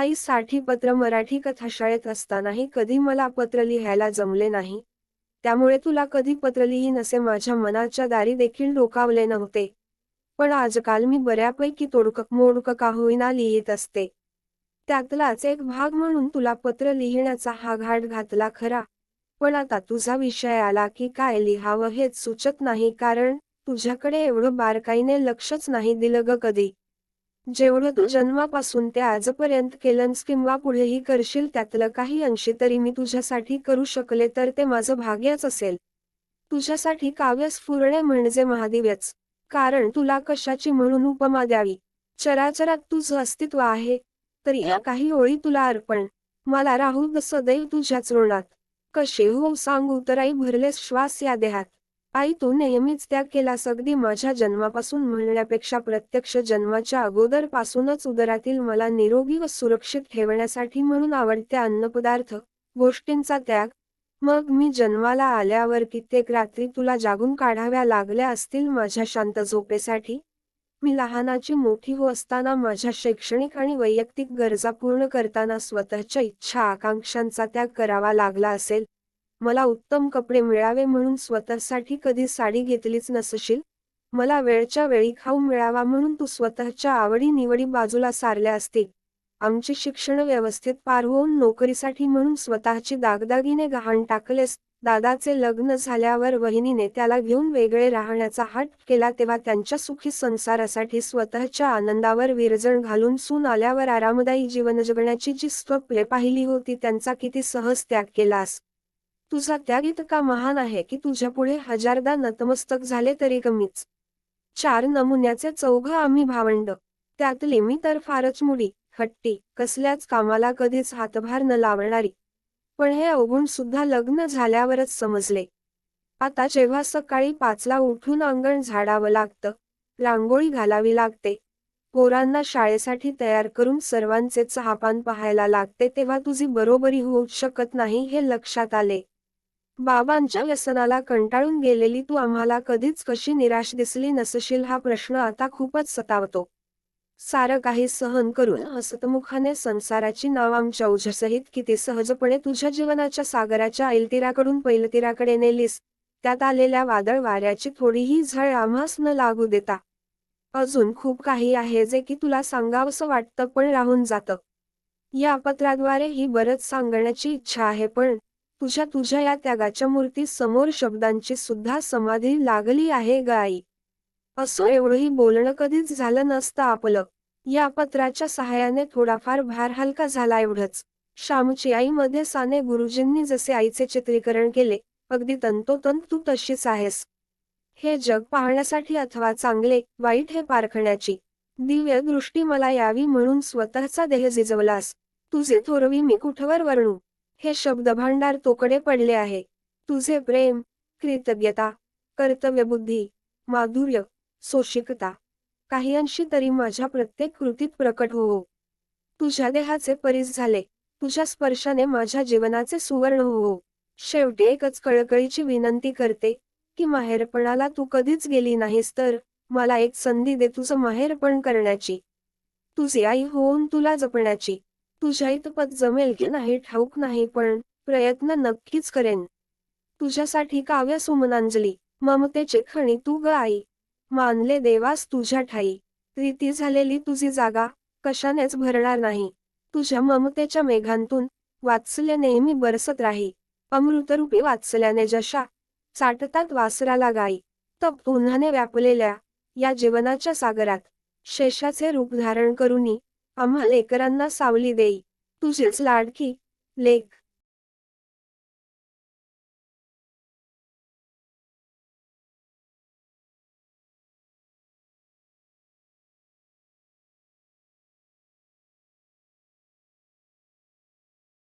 आईसाठी पत्र मराठी कथाशाळेत असतानाही कधी मला पत्र लिहायला जमले नाही. त्यामुळे तुला कधी पत्र लिहीन असे माझ्या मनाच्या दारी देखील डोकावले नव्हते. पण आजकाल मी बऱ्यापैकी तोडकं मोडकं का होईना लिहित असते. त्यातलाच एक भाग म्हणून तुला पत्र लिहिण्याचा हा घाट घातला खरा. पण आता तुझा विषय आला की काय लिहावं हेच सुचत नाही कारण तुझ्याकडे एवढं बारकाईने लक्षच नाही दिलं ग कधी. जेवढं तू जन्मापासून ते आजपर्यंत केलंस किंवा पुढेही करशील त्यातलं काही अंशी तरी मी तुझ्यासाठी करू शकले तर ते माझं भाग्यच असेल. तुझ्यासाठी काव्य स्फुरणे म्हणजे महादिव्यच. कारण तुला कशाची म्हणून उपमा द्यावी? चराचरात तुझं अस्तित्व आहे. तरी या काही ओळी तुला अर्पण. मला राहू सदैव तुझ्याच ऋणात. कसे हो सांगू तर आई भरलेस श्वास या देहात. आई तू नेहमीच त्याग केलास अगदी माझ्या जन्मापासून म्हणण्यापेक्षा प्रत्यक्ष जन्माच्या अगोदरपासूनच उदरातील मला निरोगी व सुरक्षित ठेवण्यासाठी म्हणून आवडत्या अन्नपदार्थ गोष्टींचा त्याग. मग मी जन्माला आल्यावर कित्येक रात्री तुला जागून काढाव्या लागल्या असतील माझ्या शांत झोपेसाठी? मी लहानाची मोठी हो असताना माझ्या शैक्षणिक आणि वैयक्तिक गरजा पूर्ण करताना स्वतःच्या इच्छा आकांक्षांचा त्याग करावा लागला असेल. मला उत्तम कपडे मिळावे म्हणून स्वतःसाठी कधी साडी घेतलीच नसशील? मला वेळच्या वेळी खाऊ मिळावा म्हणून तू स्वतःच्या आवडी निवडी बाजूला सारल्या असतील. आमचे शिक्षण व्यवस्थेत पार होऊन नोकरीसाठी म्हणून स्वतःची दागदागिने गहाण टाकलेस दादाचे लग्न झाल्यावर वहिनीने त्याला घेऊन वेगळे राहण्याचा हट केला तेव्हा त्यांच्या सुखी संसारासाठी स्वतःच्या आनंदावर विरजण घालून सून आल्यावर आरामदायी जीवन जगण्याची जी स्वप्ने पाहिली होती त्यांचा किती सहज त्याग केलास? तुझा त्याग इतका महान आहे की तुझ्या पुढे हजारदा नतमस्तक झाले तरी कमीच? चार नमुन्याचे चौघ आम्ही भावंड. त्यातले मी तर फारच मुडी हट्टी कसल्याच कामाला कधीच हातभार न लावणारी. पण हे अवगुण सुद्धा लग्न झाल्यावरच समजले. आता जेव्हा सकाळी पाचला उठून अंगण झाडावं लागतं रांगोळी घालावी लागते. पोरांना शाळेसाठी तयार करून सर्वांचे चहापान पाहायला लागते तेव्हा तुझी बरोबरी होऊ शकत नाही हे लक्षात आले. बाबांच्या व्यसनाला कंटाळून गेलेली तू आम्हाला कधीच कशी निराश दिसली नसशील हा प्रश्न आता खूपच सतावतो. सारं काही सहन करून हसतमुखाने संसाराची नाव आमच्या ओझसहित किती सहजपणे तुझ्या जीवनाच्या सागराच्या ऐलतीराकडून पैलतीराकडे नेलीस त्यात आलेल्या वादळ वाऱ्याची थोडीही झळ आम्हास न लागू देता. अजून खूप काही आहे जे की तुला सांगावंसं वाटतं पण राहून जातं. या पत्राद्वारे ही बरंच सांगण्याची इच्छा आहे पण तुझ्या तुझ्या या त्यागाच्या मूर्ती समोर शब्दांची सुद्धा समाधी लागली आहे ग आई एवढंही बोलणं कधीच झालं नसतं आपलं. या पत्राच्या सहाय्याने थोडाफार भार हलका झाला एवढंच. श्यामची आईमध्ये साने गुरुजींनी जसे आईचे चित्रीकरण केले अगदी तंतोतंत तू तशीच आहेस. हे जग पाहण्यासाठी अथवा चांगले वाईट हे पारखण्याची. दिव्य दृष्टी मला यावी म्हणून स्वतःचा देह जिजवलास तुझे थोरवी मी कुठवर वर्णू हे शब्दभांडार तोकडे पडले आहे. तुझे प्रेम कृतज्ञता कर्तव्यबुद्धी माधुर्य सोशिकता काही अंशी तरी माझ्या प्रत्येक कृतीत प्रकट हो. तुझ्या देहाचे परीस झाले. तुझ्या स्पर्शाने माझ्या जीवनाचे सुवर्ण हो. शेवटी एकच कळकळीची विनंती करते की माहेरपणाला तू कधीच गेली नाहीस तर मला एक संधी दे तुझं माहेरपण करण्याची. तुझी आई होऊन तुला जपण्याची. तुझ्या इतपत जमेल की नाही ठाऊक नाही पण प्रयत्न नक्कीच करेन. तुझ्यासाठी काव्य सुमनांजली ममतेचे खणी तू ग आई. मानले देवास तुझ्या ठाई. प्रीती झालेली तुझी जागा कशानेच भरणार नाही. तुझ्या ममतेच्या मेघांतून वात्सल्य नेहमी बरसत राही. अमृतरूपी वात्सल्याने जशा चाटतात वासराला गाई. तप उन्हाने व्यापलेल्या या जीवनाच्या सागरात शेषाचे रूप धारण करूनी आम्हा लेकरांना सावली देई. तुझीच लाडकी लेख.